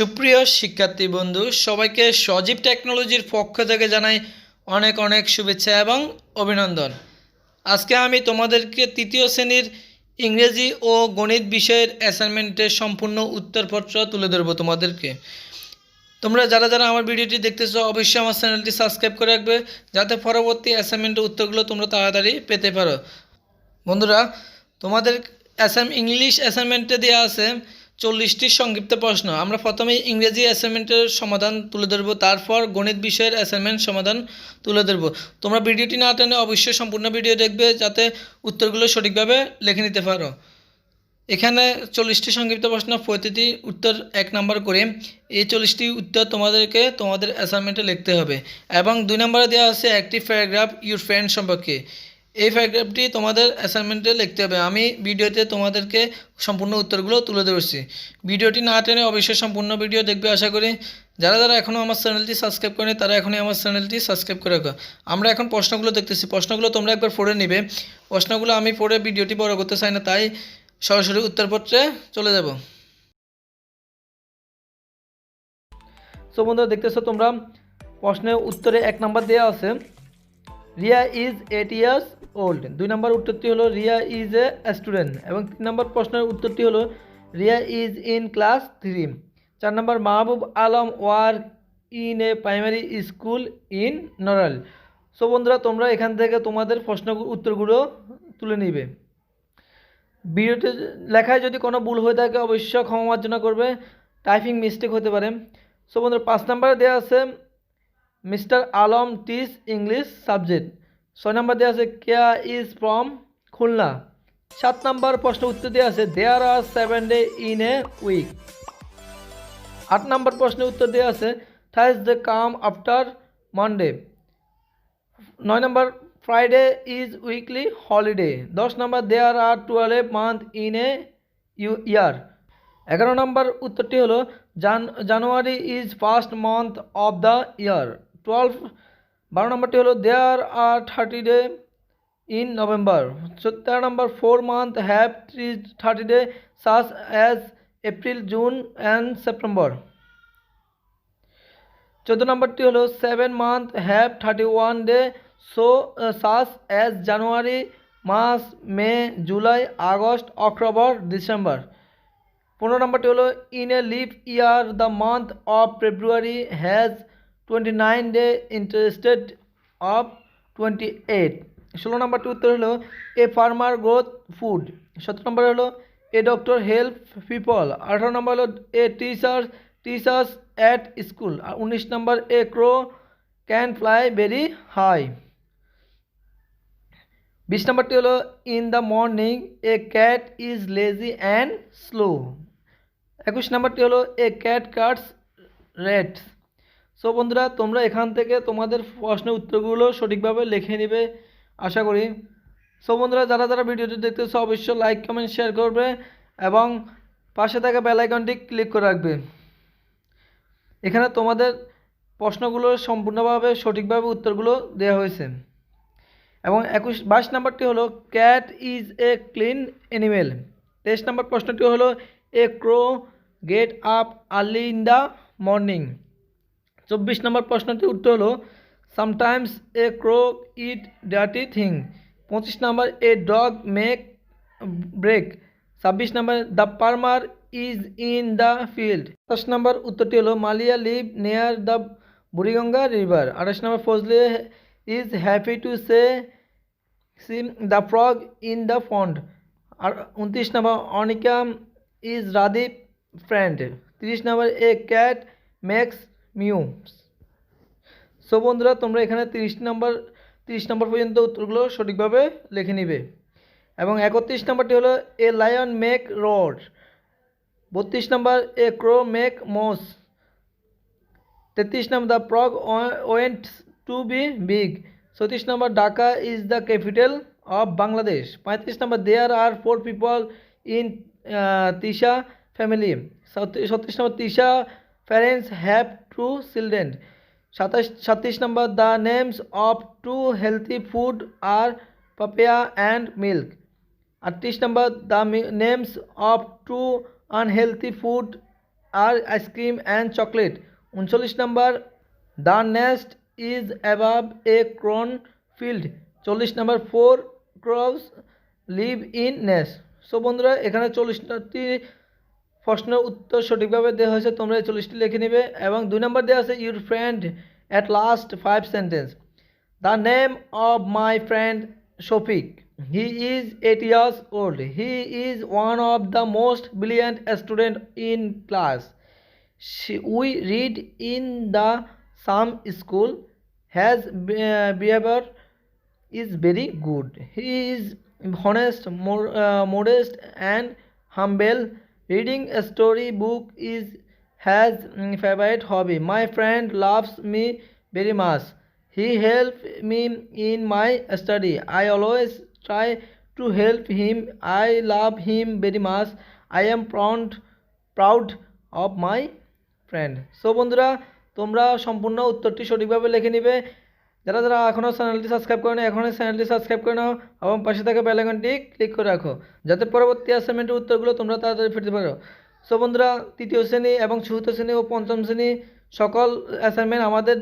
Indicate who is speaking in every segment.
Speaker 1: সুপ্রিয় শিক্ষার্থী বন্ধু, সবাইকে সজীব টেকনোলজির পক্ষ থেকে জানাই অনেক অনেক শুভেচ্ছা এবং অভিনন্দন। আজকে আমি তোমাদেরকে তৃতীয় শ্রেণির ইংরেজি ও গণিত বিষয়ের অ্যাসাইনমেন্টের সম্পূর্ণ উত্তরপত্র তুলে ধরবো তোমাদেরকে। তোমরা যারা যারা আমার ভিডিওটি দেখতেছো, অবশ্যই আমার চ্যানেলটি সাবস্ক্রাইব করে রাখবে, যাতে পরবর্তী অ্যাসাইনমেন্টের উত্তরগুলো তোমরা তাড়াতাড়ি পেতে পারো। বন্ধুরা, তোমাদের অ্যাসাইন ইংলিশ অ্যাসাইনমেন্টে দেওয়া আছে চল্লিশটি সংক্ষিপ্ত প্রশ্ন। আমরা প্রথমে ইংরেজি অ্যাসাইনমেন্টের সমাধান তুলে ধরবো, তারপর গণিত বিষয়ের অ্যাসাইনমেন্ট সমাধান তুলে ধরবো। তোমরা ভিডিওটি না টেনে অবশ্যই সম্পূর্ণ ভিডিও দেখবে, যাতে উত্তরগুলো সঠিকভাবে লিখে নিতে পারো। এখানে চল্লিশটি সংক্ষিপ্ত প্রশ্ন, প্রতিটি উত্তর এক নাম্বার করে। এই চল্লিশটি উত্তর তোমাদেরকে তোমাদের অ্যাসাইনমেন্টে লিখতে হবে। এবং দুই নম্বরে দেওয়া আছে একটি প্যারাগ্রাফ ইউর ফ্রেন্ড সম্পর্কে। এই প্যারাগ্রাফটি তোমাদের অ্যাসাইনমেন্টে লিখতে হবে। আমি ভিডিওতে তোমাদেরকে সম্পূর্ণ উত্তরগুলো তুলে ধরেছি। ভিডিওটি না টেনে অবশ্যই সম্পূর্ণ ভিডিও দেখবে আশা করি। যারা যারা এখনও আমার চ্যানেলটি সাবস্ক্রাইব করেনি, তারা এখনই আমার চ্যানেলটি সাবস্ক্রাইব করে রাখো। আমরা এখন প্রশ্নগুলো দেখতেছি। প্রশ্নগুলো তোমরা একবার পড়ে নিবে। প্রশ্নগুলো আমি পড়ে ভিডিওটি বড় করতে চাই না, তাই সরাসরি উত্তরপত্রে চলে যাব। সো বন্ধুরা, দেখতেছো তোমরা প্রশ্নের উত্তরে এক নাম্বার দেওয়া আছে। Riya is eight years old দুই নম্বর উত্তরটি হলো, রিয়া ইজ এ স্টুডেন্ট এবং তিন নম্বর প্রশ্নের উত্তরটি হলো, Riya is in class three চার number, Mahbub Alam work in a primary school in Narail so বন্ধুরা, তোমরা এখান থেকে তোমাদের প্রশ্ন উত্তরগুলো তুলে নিবে। ভিডিওতে লেখায় যদি কোনো ভুল হয়ে থাকে, অবশ্যই ক্ষমা মার্জনা করবে। টাইপিং মিস্টেক হতে পারে। সো বন্ধুরা, পাঁচ নম্বরে দেওয়া আছে Mr Alam teach English subject. ছয় নম্বর দেওয়া আছে, কেয়া ইজ ফ্রম খুলনা? সাত নম্বর প্রশ্ন উত্তর দেওয়া আছে, there are seven day in a week? আট নম্বর প্রশ্নের উত্তর দেওয়া আছে থাইস দ্য কাম আফটার মানডে? নয় number, Friday is weekly holiday? দশ number, there are twelve month in a year? এগারো নম্বর উত্তরটি হলো, Jan, January is first month of the year. Twelve বারো নম্বরটি হলো there are thirty day in November তেরো number four month have three thirty day such as April June and September চোদ্দ নম্বরটি হলো seven month have thirty one day so such as January March May July August October December পনেরো নম্বরটি হলো in a leap year the month of February has twenty nine day interested of twenty eight ষোলো নম্বরটি উত্তর হলো a farmer growth food সতেরো নম্বর হলো এ ডক্টর হেল্প পিপল আঠারো নম্বর হলো a teacher teachers at school আর উনিশ নম্বর a crow can fly very high বিশ নম্বরটি হলো in the morning a cat is lazy and slow একুশ নম্বরটি হলো a cat catch rat so বন্ধুরা, তোমরা এখান থেকে তোমাদের প্রশ্নের উত্তরগুলো সঠিকভাবে লিখে নেবে, আশা করি। সো বন্ধুরা, যারা যারা ভিডিওটি দেখতেছো, অবশ্যই লাইক কমেন্ট শেয়ার করবে এবং পাশে থাকা বেল আইকনটি ক্লিক করে রাখবে। এখানে তোমাদের প্রশ্নগুলো সম্পূর্ণভাবে সঠিকভাবে উত্তরগুলো দেওয়া হয়েছে। এবং একুশ, বাইশ নাম্বারটি হলো cat is a clean animal তেইশ নম্বর প্রশ্নটি হলো a crow get up early in the morning চব্বিশ নম্বর প্রশ্নটির উত্তর হলো sometimes a crow eat dirty thing পঁচিশ number a dog make break ছাব্বিশ number the farmer is in the field সাতাশ নম্বর উত্তরটি হলো Maliya live near the Buriganga river আঠাশ number Fazle is happy to say seem the frog in the pond are উনত্রিশ নম্বর Anika is Radip friend তিরিশ নম্বর a cat makes mew so বন্ধুরা, তোমরা এখানে তিরিশ নম্বর তিরিশ নম্বর পর্যন্ত উত্তরগুলো সঠিকভাবে লিখে নিবে। এবং একত্রিশ নম্বরটি হলো, এ লায়ন মেক রড। বত্রিশ নম্বর, এ ক্রো মেক মোস। তেত্রিশ number, the frog went to be big. চৌত্রিশ number, Dhaka is the capital of Bangladesh. পঁয়ত্রিশ number, there are four people in Tisha family. ছত্রিশ number, Tisha parents have two children সাতাশ সাতত্রিশ number the names of two healthy food are papaya and milk আটত্রিশ number the names of two unhealthy food are ice cream and chocolate উনচল্লিশ number the nest is above a corn field চল্লিশ number four crows live in nest so বন্ধুরা, এখানে চল্লিশটি প্রশ্নের উত্তর সঠিকভাবে দেওয়া হয়েছে তোমরা এই চল্লিশটি লিখে নেবে। এবং দুই নম্বর দেওয়া আছে your friend at last five sentence the name of my friend Shafiq he is eight years old he is one of the most brilliant student in class we read in the same school his behaviour is very good he is honest, more, uh, modest. Reading story book is his favourite hobby my friend loves me very much he help me in my study I always try to help him I love him very much I am proud proud of my friend so বন্ধুরা, তোমরা সম্পূর্ণ উত্তরটি সঠিকভাবে লিখে নিবে। যারা যারা এখনও চ্যানেলটি সাবস্ক্রাইব করে না এখনই চ্যানেলটি সাবস্ক্রাইব করে নাও এবং পাশে থাকা বেল আইকনটি ক্লিক করে রাখো। যাতে পরবর্তী অ্যাসাইনমেন্টের উত্তরগুলো তোমরা তাড়াতাড়ি ফিরতে পারো। সো বন্ধুরা তৃতীয় শ্রেণি এবং চতুর্থ শ্রেণি ও পঞ্চম শ্রেণি সকল অ্যাসাইনমেন্ট আমাদের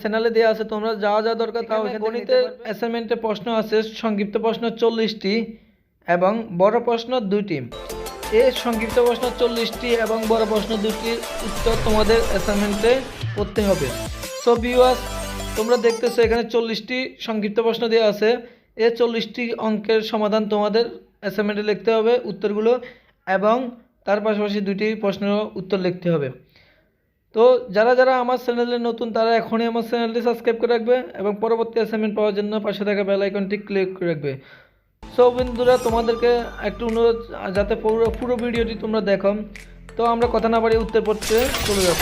Speaker 1: চ্যানেলে দেওয়া আছে। তোমরা যা যা দরকার তাও গণিতের অ্যাসাইনমেন্টের প্রশ্ন আছে সংক্ষিপ্ত প্রশ্ন চল্লিশটি এবং বড় প্রশ্ন দুইটি। এই সংক্ষিপ্ত প্রশ্ন চল্লিশটি এবং বড় প্রশ্ন দুটির উত্তর তোমাদের অ্যাসাইনমেন্টে করতে হবে। সো ভিউয়ার্স তোমরা দেখতেছো এখানে চল্লিশটি সংক্ষিপ্ত প্রশ্ন দেওয়া আছে। এই চল্লিশটি অঙ্কের সমাধান তোমাদের অ্যাসাইনমেন্টে লিখতে হবে উত্তরগুলো এবং তার পাশাপাশি দুটি প্রশ্নের উত্তর লিখতে হবে। তো যারা যারা আমার চ্যানেলে নতুন, তারা এখনই আমার চ্যানেলটি সাবস্ক্রাইব করে রাখবে এবং পরবর্তী অ্যাসাইনমেন্ট পাওয়ার জন্য পাশে থাকা বেল আইকনটি ক্লিক করে রাখবে। সো বন্ধুরা, তোমাদেরকে একটু অনুরোধ, যাতে পুরো পুরো ভিডিওটি তোমরা দেখো। তো আমরা কথা না বাড়িয়ে উত্তর পড়তে চলে যাব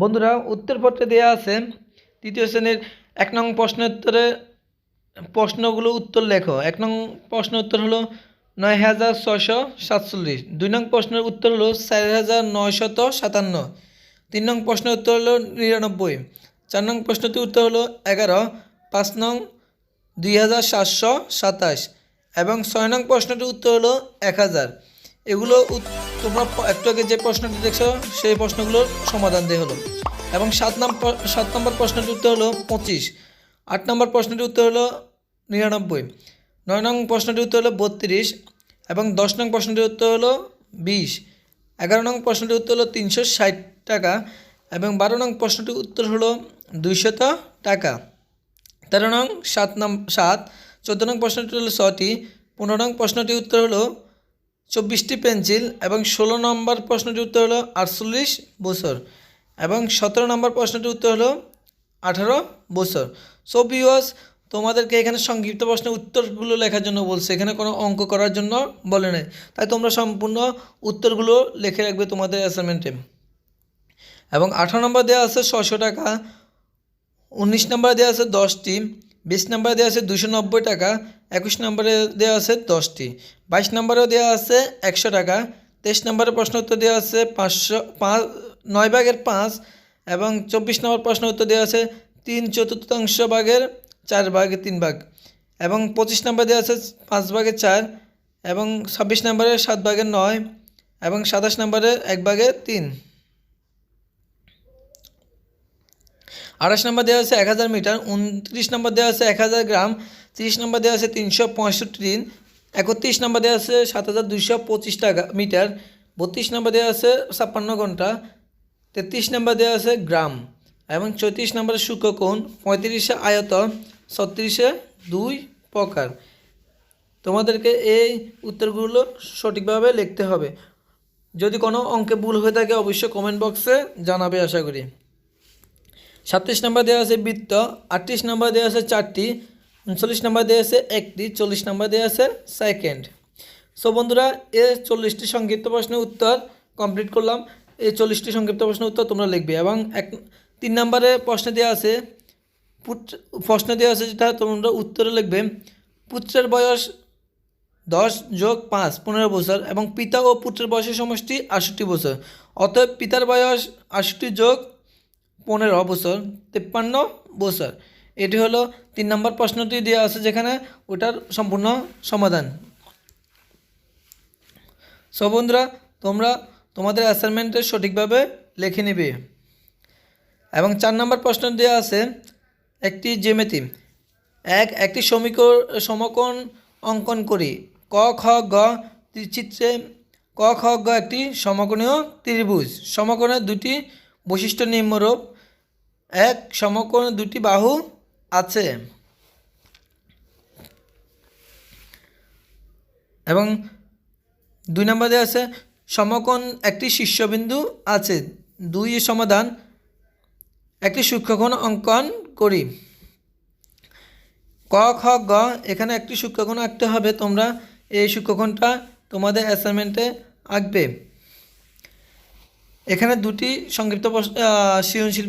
Speaker 1: বন্ধুরা, উত্তরপত্রে দেওয়া আছে, তৃতীয় শ্রেণির এক নং প্রশ্নের উত্তরে প্রশ্নগুলো উত্তর লেখো। এক নং প্রশ্ন উত্তর হলো নয় হাজার ছয়শো সাতচল্লিশ। দুই নং প্রশ্নের উত্তর হলো চার হাজার নয়শত সাতান্ন। তিন নং প্রশ্নের উত্তর হলো নিরানব্বই। চার নং প্রশ্নটির উত্তর হলো এগারো। পাঁচ নং দুই হাজার সাতশো সাতাশ। এবং ছয় নং প্রশ্নটির উত্তর হলো এক হাজার। এগুলো তোমরা একটু আগে যে প্রশ্নটি দেখছ, সেই প্রশ্নগুলোর সমাধান দিয়ে হলো। এবং সাত নম্বর সাত নম্বর প্রশ্নটির উত্তর হলো পঁচিশ। আট নম্বর প্রশ্নটির উত্তর হলো নিরানব্বই। নয় নং প্রশ্নটির উত্তর হলো বত্রিশ। এবং দশ নং প্রশ্নটির উত্তর হলো বিশ। এগারো নং প্রশ্নটির উত্তর হলো তিনশো ষাট টাকা। এবং বারো নং প্রশ্নটির উত্তর হলো দুইশত টাকা। তেরো নং সাত নাম সাত। চোদ্দ নং প্রশ্নটি হলো ছটি। পনেরো নং প্রশ্নটির উত্তর হলো চব্বিশটি পেন্সিল এবং ষোলো নম্বর প্রশ্নটির উত্তর হলো আটচল্লিশ বছর এবং সতেরো নম্বর প্রশ্নটির উত্তর হলো আঠারো বছর। সো ভিউয়ার্স তোমাদেরকে এখানে সংক্ষিপ্ত প্রশ্নের উত্তরগুলো লেখার জন্য বলছে। এখানে কোনো অঙ্ক করার জন্য বলে নাই। তাই তোমরা সম্পূর্ণ উত্তরগুলো লিখে রাখবে তোমাদের অ্যাসাইনমেন্টে এবং আঠারো নম্বর দেওয়া আছে ছশো টাকা, উনিশ নম্বরে দেওয়া আছে দশটি। বিশ নম্বরে দেওয়া আছে দুশো নব্বই টাকা, একুশ নম্বরে দেওয়া আছে দশটি। বাইশ নম্বরেও দেওয়া আছে একশো টাকা, তেইশ নম্বরের প্রশ্ন উত্তর দেওয়া আছে পাঁচশো, পাঁচ, নয় ভাগের পাঁচ এবং চব্বিশ নম্বর প্রশ্ন উত্তর দেওয়া আছে তিন চতুর্থাংশ ভাগের চার ভাগে, তিন ভাগ এবং পঁচিশ নম্বর দেওয়া আছে পাঁচ ভাগের চার এবং ছাব্বিশ নম্বরে সাত ভাগের নয় এবং সাতাশ নম্বরে এক ভাগে তিন। আঠাশ নম্বর দেওয়া আছে এক হাজার মিটার, উনত্রিশ নম্বর দেওয়া আছে এক হাজার গ্রাম, তিরিশ নম্বর দেওয়া আছে তিনশো পঁয়ষট্টি দিন একত্রিশ নম্বর দেওয়া আছে সাত হাজার দুইশো পঁচিশ টাকা মিটার, বত্রিশ নম্বর দেওয়া আছে ছাপ্পান্ন ঘণ্টা, তেত্রিশ নম্বর দেওয়া আছে গ্রাম এবং চৌত্রিশ নম্বরে সূক্ষ্মকোণ পঁয়ত্রিশে আয়ত ছত্রিশে দুই প্রকার। তোমাদেরকে এই উত্তরগুলো সঠিকভাবে লিখতে হবে। যদি কোনো অঙ্কে ভুল হয়ে থাকে অবশ্যই কমেন্ট বক্সে জানাবে আশা করি। সাতত্রিশ নম্বর দেওয়া আছে বৃত্ত, আটত্রিশ নম্বর দেওয়া আছে চারটি, উনচল্লিশ নম্বর দেওয়া আছে একটি, চল্লিশ নম্বর দেওয়া আছে সেকেন্ড সো বন্ধুরা, এ চল্লিশটি সংক্ষিপ্ত প্রশ্নের উত্তর কমপ্লিট করলাম। এই চল্লিশটি সংক্ষিপ্ত প্রশ্নের উত্তর তোমরা লিখবে এবং এক, তিন নম্বরে প্রশ্ন দেওয়া আছে, পুত্র, প্রশ্ন দেওয়া আছে যেটা তোমরা উত্তরে লিখবে, পুত্রের বয়স দশ যোগ পাঁচ, পনেরো বছর এবং পিতা ও পুত্রের বয়সের সমষ্টি আষট্টি বছর। অতএব পিতার বয়স আষট্টি যোগ পনেরো বছর, তেপ্পান্ন বছর। এটি হলো তিন নম্বর প্রশ্নটি দেওয়া আছে যেখানে ওটার সম্পূর্ণ সমাধান। সো বন্ধুরা, তোমরা তোমাদের অ্যাসাইনমেন্টে সঠিকভাবে লিখে নেবে। এবং চার নম্বর প্রশ্ন দেওয়া আছে, একটি জ্যামিতি। এক, একটি সমীকর সমকোণ অঙ্কন করি। ক, খ, গ চিত্রে ক, খ, গ একটি সমকোণীয় ত্রিভুজ। সমকোণের দুটি বৈশিষ্ট্য নিম্নরূপ। এক সমকোণে দুটি বাহু আছে। এবং দুই নম্বরে আছে, সমকোণ একটি শীর্ষবিন্দু আছে, দুই সমাধান, একটি সূক্ষ্মকোণ অঙ্কন করি। ক, খ, গ, এখানে একটি সূক্ষ্মকোণ আঁকতে হবে, তোমরা এই সূক্ষ্মকোণটা তোমাদের অ্যাসাইনমেন্টে আঁকবে। এখানে দুটি সংক্ষিপ্ত প্রশ্ন সৃজনশীল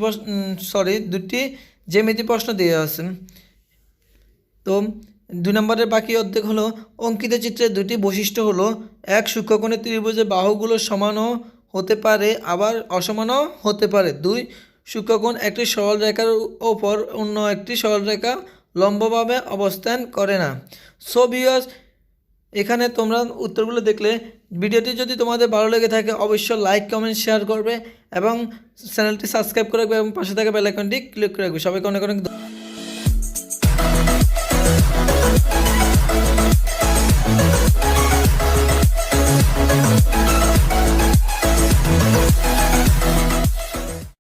Speaker 1: সরি দুটি জ্যামিতি প্রশ্ন দিয়ে আছে। তো দুই নম্বরের বাকি অর্ধেক হলো, অঙ্কিত চিত্রের দুটি বৈশিষ্ট্য হলো, এক সূক্ষ্মকোণের ত্রিভুজের বাহুগুলো সমানও হতে পারে, আবার অসমানও হতে পারে। দুই সূক্ষ্মকোণ একটি সরল রেখার ওপর অন্য একটি সরল রেখা লম্বভাবে অবস্থান করে না। সো ভিউয়ার্স এখানে তোমরা উত্তরগুলো দেখলে ভিডিওটি যদি তোমাদের ভালো লেগে থাকে, অবশ্যই লাইক কমেন্ট শেয়ার করবে এবং চ্যানেলটি সাবস্ক্রাইব করে রাখবে এবং পাশে থাকা বেলাইকনটি ক্লিক করে রাখবে সবাইকে অনেক অনেক।